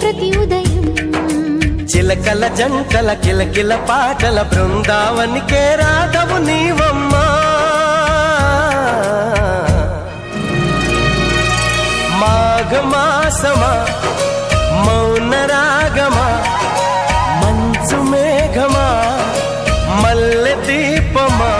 ప్రతి ఉదయం. చిలకల జంటల కిలకిల పాటల బృందావనికే రాధవు నీవమ్మా. మాఘమాసమా మౌన రాగమా మంచు మేఘమా మల్లె దీపమా.